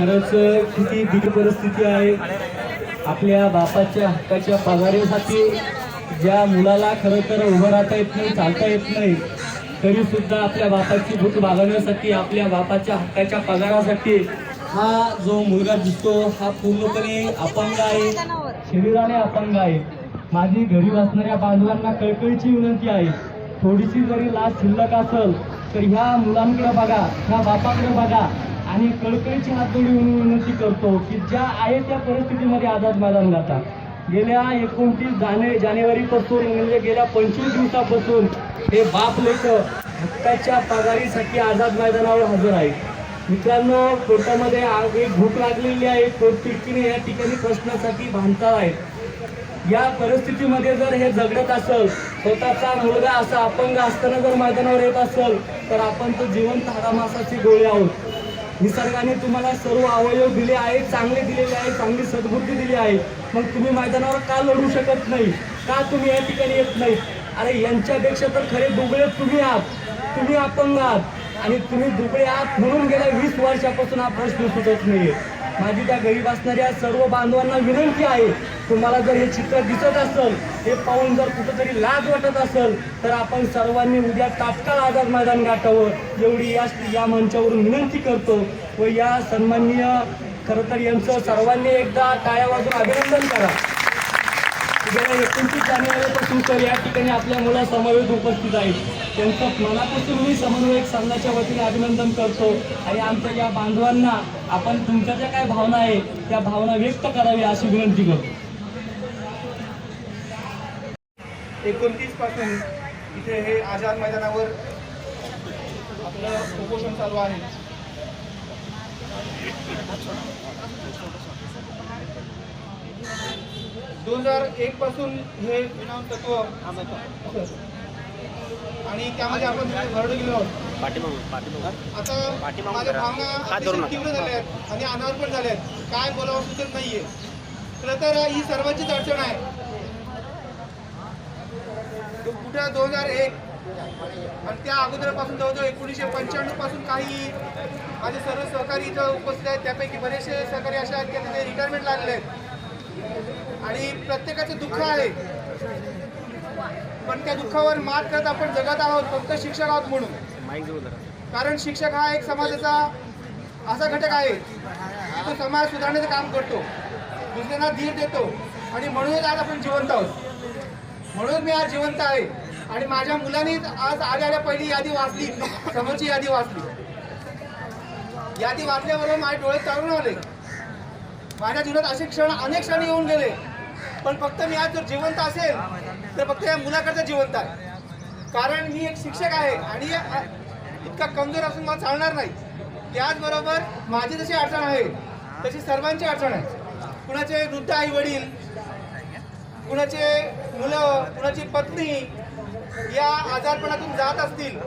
खरंच किती बिग परिस्थिती आहे. आपल्या बापाच्या हक्काच्या पगारीसाठी ज्या मुलाला खरं तर उभं राहता येत नाही चालता येत नाही तरी सुद्धा आपल्या बापाची भूक भागवण्यासाठी आपल्या बापाच्या हक्काच्या पगारासाठी हा जो मुलगा दिसतो हा पूर्णपणे अपंग आहे. शरीराने अपंग आहे. माझी घरी बसणाऱ्या बांधवांना कळकळीची विनंती आहे. थोडीशी जरी लाच शिल्लक असेल तर ह्या मुलांकडे बघा ह्या बापाकडे बघा. आणि कळकळीची हात म्हणून विनंती करतो की ज्या आहे त्या परिस्थितीमध्ये आझाद मैदान जाता. गेल्या एकोणतीस जाने जानेवारीपासून म्हणजे गेल्या पंचवीस दिवसापासून हे बाप लेख हक्काच्या पगारीसाठी आझाद मैदानावर हजर आहे मित्रांनो पोटामध्ये आग- एक भूक लागलेली आहे. पोट या ठिकाणी प्रश्नासाठी बांधता आहेत या परिस्थितीमध्ये जर हे झगडत असेल स्वतःचा मुलगा असा अपंग असताना जर मैदानावर येत असेल तर आपण तो जिवंत हाडामासाची गोळी आहोत. निसर्गाने तुम्हाला सर्व अवयव दिले आहेत चांगले दिलेले आहेत चांगली सद्बुद्धी दिली आहे. मग तुम्ही मैदानावर का लढू शकत नाही? का तुम्ही या ठिकाणी येत नाही? अरे यांच्यापेक्षा तर खरे दुबळे तुम्ही आहात. तुम्ही अपंग आहात. आणि तुम्ही दुबळे आहात म्हणून गेल्या वीस वर्षापासून हा प्रश्न सुटत नाहीये. माझी त्या गरीब असणाऱ्या सर्व बांधवांना विनंती आहे तुम्हाला जर हे चित्र दिसत असेल हे पाहून जर कुठंतरी लाज वाटत असेल तर आपण सर्वांनी उद्या तात्काळ आझाद मैदान गाठावं. एवढी या या मंचावरून विनंती करतो व या सन्माननीय खरं तर यांचं सर्वांनी एकदा टाळ्या वाजून अभिनंदन करा. गेल्या एकोणतीस जानेवारीपासून तर या ठिकाणी आपल्या मुला समवेत उपस्थित आहेत. त्यांचं मनापासून मी समन्वयक संघाच्या वतीने अभिनंदन करतो. आणि आमच्या या बांधवांना आपण तुमच्या ज्या काय भावना आहे त्या भावना व्यक्त करावी अशी विनंती करतो. एकोणतीसपासून इथे हे आझाद मैदानावर आपलं उपोषण चालू आहे. दोन हजार एक पासून हे विनाम तत्व आणि त्यामध्ये आपण भरड गेलो आहोत. आता माझ्या भावना तीव्र झाल्या आहेत आणि अनावर पण झाल्या आहेत. काय बोलावं सुचत नाहीये. खरं तर ही सर्वांचीच अडचण आहे. कुठं दोन हजार एक. आणि त्या अगोदरपासून जवळजवळ एकोणीसशे पंच्याण्णवपासून काही माझे सर्व सहकारी इथं उपस्थित आहेत. त्यापैकी बरेचसे सहकारी असे आहेत की ते रिटायरमेंट लागले आहेत. आणि प्रत्येकाचं दुःख आहे. पण त्या दुःखावर मात करत आपण जगत आहोत फक्त शिक्षक आहोत म्हणून. कारण शिक्षक हा एक समाजाचा असा घटक आहे की तो समाज सुधारण्याचं काम करतो. दुसऱ्यांना धीर देतो. आणि म्हणूनच आज आपण जिवंत आहोत. म्हणून मी आज जिवंत आहे. आणि माझ्या मुलांनी आज आल्या पहिली यादी वाचली. समोरची यादी वाचली. यादी वाचल्याबरोबर माझे डोळे चालून आले. माझ्या जीवनात असे क्षण अनेक क्षण येऊन गेले. पण फक्त मी आज जर जिवंत असेल तर फक्त या मुलाकडचं जिवंत आहे. कारण मी एक शिक्षक आहे आणि इतका कमजोर असून मला चालणार नाही. त्याचबरोबर माझी जशी अडचण आहे तशी सर्वांची अडचण आहे. कुणाचे वृद्ध आई वडील कुणाचे मुलं कुणाची पत्नी या आजारपणातून जात असतील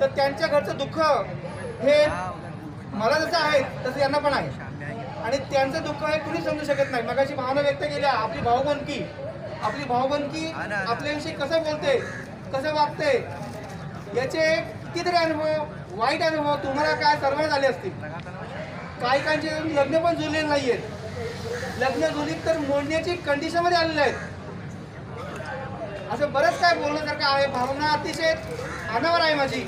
तर त्यांच्या घरचं दुःख हे मला जसं आहे तसं यांना पण आहे. आणि त्यांचं दुःख हे कुणी समजू शकत नाही. मगाशी भावना व्यक्त केल्या आपली भाऊबंदकी. आपली भाऊबंदकी आपल्याविषयी कसं बोलते कसं वागते याचे कितीतरी अनुभव वाईट अनुभव तुम्हाला काय सर्व झाले असतील? काही काहींचे लग्न पण जुळलेले नाही आहेत लग्न जुलीत तर मोडण्याची कंडिशनमध्ये आलेले आहेत. असं बरंच काय बोलण्यासारखं आहे. भावना अतिशय अनावर आहे माझी.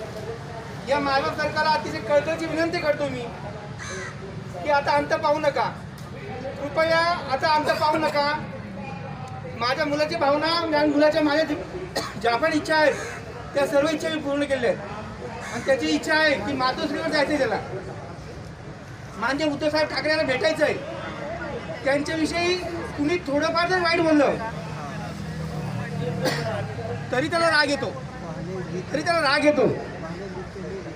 या मायबाप सरकारला अतिशय कळकळीची विनंती करतो मी की आता अंत पाहू नका. कृपया आता अंत पाहू नका. माझ्या मुलाची भावना माझ्या मुलाच्या माझ्या ज्या पण इच्छा आहेत त्या सर्व इच्छा मी पूर्ण केल्या आहेत. आणि त्याची इच्छा आहे की मातोश्रीवर जायचं आहे त्याला म्हणजे उद्धवसाहेब ठाकरेंना भेटायचं आहे त्यांच्याविषयी तुम्ही थोडंफार जर वाईट बोललं तरी त्याला राग येतो. तरी त्याला राग येतो.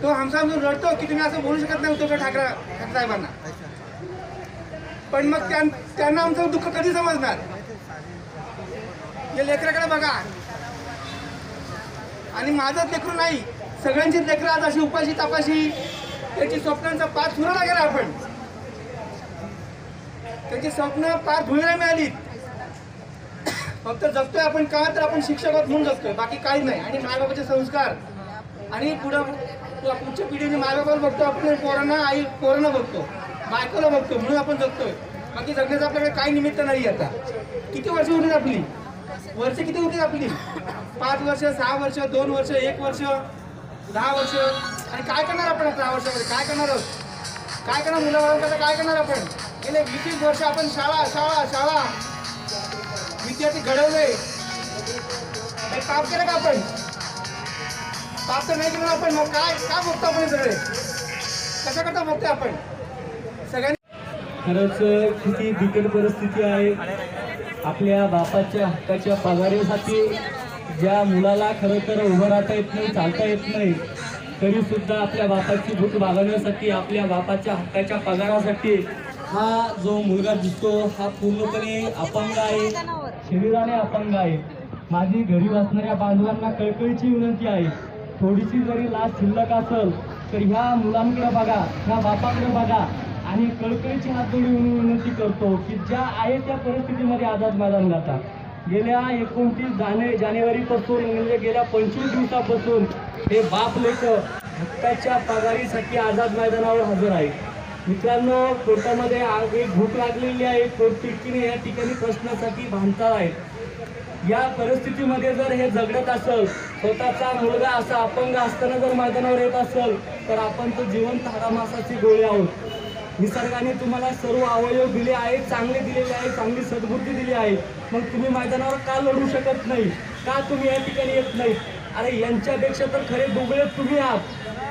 तो हमसा म्हणून रडतो की तुम्ही असं बोलू शकत नाही उद्धव ठाकरे ठाकरे साहेबांना. पण मग त्यां- त्यांना आमचं दुःख कधी समजणार? या लेकराकडे बघा. आणि माझंच लेकरू नाही सगळ्यांचीच लेकरं आज अशी उपाशी तापाशी त्याची स्वप्नांचा पार धुरायला गेला आपण. त्याची स्वप्न पार धुळीला मिळाली. फक्त जगतोय आपण का तर आपण शिक्षकात म्हणून जगतोय बाकी काही नाही. आणि मायबाबाचे संस्कार. आणि पुढं पुढच्या पिढीने मायबापाला बघतो आपण पोरांना आई पोरांना बघतो बायकोला बघतो म्हणून आपण जगतोय. बाकी जगण्याचं आपल्याकडे काही निमित्त नाही आता. किती वर्ष होतील आपली? वर्ष किती होतील आपली? पाच वर्ष सहा वर्ष दोन वर्ष एक वर्ष दहा वर्ष. आणि काय करणार आपण दहा वर्षामध्ये? काय करणार आहोत? काय करणार मुलाबाळांकडे काय करणार आपण? गेले वीस वीस वर्ष आपण शाळा शाळा शाळा. विद्यार्थी घडवले. पाप केलं का आपण? पाप तर नाही केलं आपण. मग काय काय बघतो आपण सगळे? कशाकरता बघतोय आपण? सगळ्यांनी खरंच किती बिकट परिस्थिती आहे. आपल्या बापाच्या हक्काच्या पगारीसाठी ज्या मुलाला खरं तर उभं राहता येत नाही चालता येत नाही तरीसुद्धा आपल्या बापाची भूक भागवण्यासाठी आपल्या बापाच्या हक्काच्या पगारासाठी हा जो मुलगा दिसतो हा पूर्णपणे अपंग आहे. शरीराने अपंग आहे. माझी घरी असणाऱ्या बांधवांना कळकळीची विनंती आहे. थोडीशी जरी लाच शिल्लक असेल तर ह्या मुलांकडे बघा ह्या बापाकडे बघा. आणि कळकळीची हात जोडून विनंती करतो की ज्या आहे त्या परिस्थितीमध्ये आझाद मैदान जातात गेल्या एकोणतीस जाने जानेवारीपासून म्हणजे गेल्या पंचवीस दिवसापासून हे बाप लेख हक्काच्या पगारीसाठी आझाद मैदानावर हजर आहे मित्रांनो पोटामध्ये आग एक भूक लागलेली आहे. पोट या ठिकाणी प्रश्नासाठी बांधता आहेत या परिस्थितीमध्ये जर हे झगडत असेल स्वतःचा मुलगा असा अपंग असताना जर मैदानावर येत असेल तर आपण तो जिवंत हाडामासाची गोळी आहोत. निसर्गाने तुम्हाला सर्व अवयव दिले आहेत चांगले दिलेले आहेत चांगली सद्बुद्धी दिली आहे. मग तुम्ही मैदानावर का लढू शकत नाही? का तुम्ही या ठिकाणी येत नाही? अरे यांच्यापेक्षा तर खरे दुबळे तुम्ही आहात.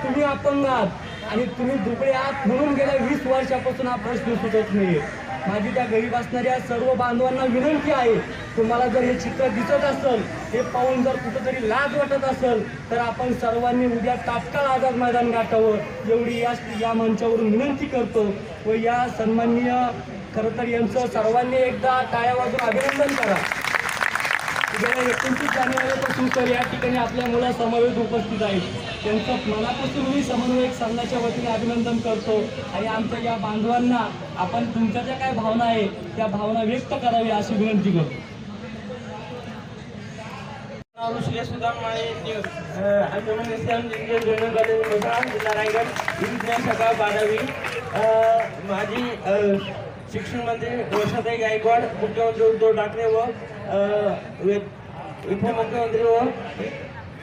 तुम्ही अपंग आहात. आणि तुम्ही दुबळे आहात म्हणून गेल्या वीस वर्षापासून हा प्रश्न सुटत नाही माझी त्या गरीब असणाऱ्या सर्व बांधवांना विनंती आहे तुम्हाला जर हे चित्र दिसत असेल हे पाहून जर कुठंतरी लाज वाटत असेल तर आपण सर्वांनी उद्या तात्काळ आझाद मैदान गाठावं. एवढी या या मंचावरून विनंती करतो व या सन्माननीय खरं तर यांचं सर्वांनी एकदा टाळ्या वाजून अभिनंदन करा. गेल्या एकोणतीस जानेवारीपासून तर या ठिकाणी आपल्या मुलासमवेत उपस्थित आहेत. त्यांचं मनापासून मी समन्वयक संघाच्या वतीने अभिनंदन करतो. आणि आमच्या या बांधवांना आपण तुमच्या ज्या काय भावना आहे त्या भावना व्यक्त करावी अशी विनंती करतो. नाव श्री जिल्हा रायगड बारावी. माझी शिक्षण मंत्री वर्षाताई गायकवाड मुख्यमंत्री उद्धव ठाकरे व उपमुख्यमंत्री व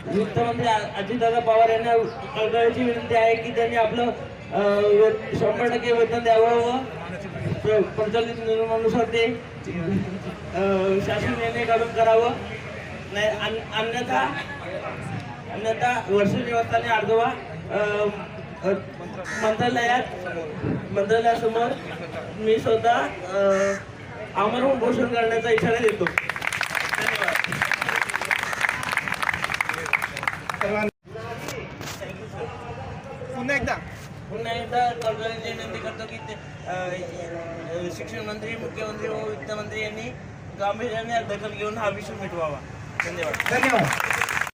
वित्तमंत्री हो. अजितदादा पवार यांना कळकळीची विनंती आहे की त्यांनी आपलं वे- शंभर टक्के वेतन द्यावं व प्रचलित नियमानुसार ते शासन निर्णय काढून करावं. नाही अन- अन्यथा अन्यथा वर्ष निवासाने अर्धवा मंत्रालयात मंत्रालयासमोर मी स्वतः आमरण घोषण करण्याचा इशारा देतो धन्यवाद पुन्हा एकदा पुन्हा एकदा कळकळीची विनंती करतो की ते, अ, अ, शिक्षण मंत्री मुख्यमंत्री व वित्तमंत्री यांनी गांभीर्याने दखल घेऊन हा विषय मिटवावा. धन्यवाद. धन्यवाद.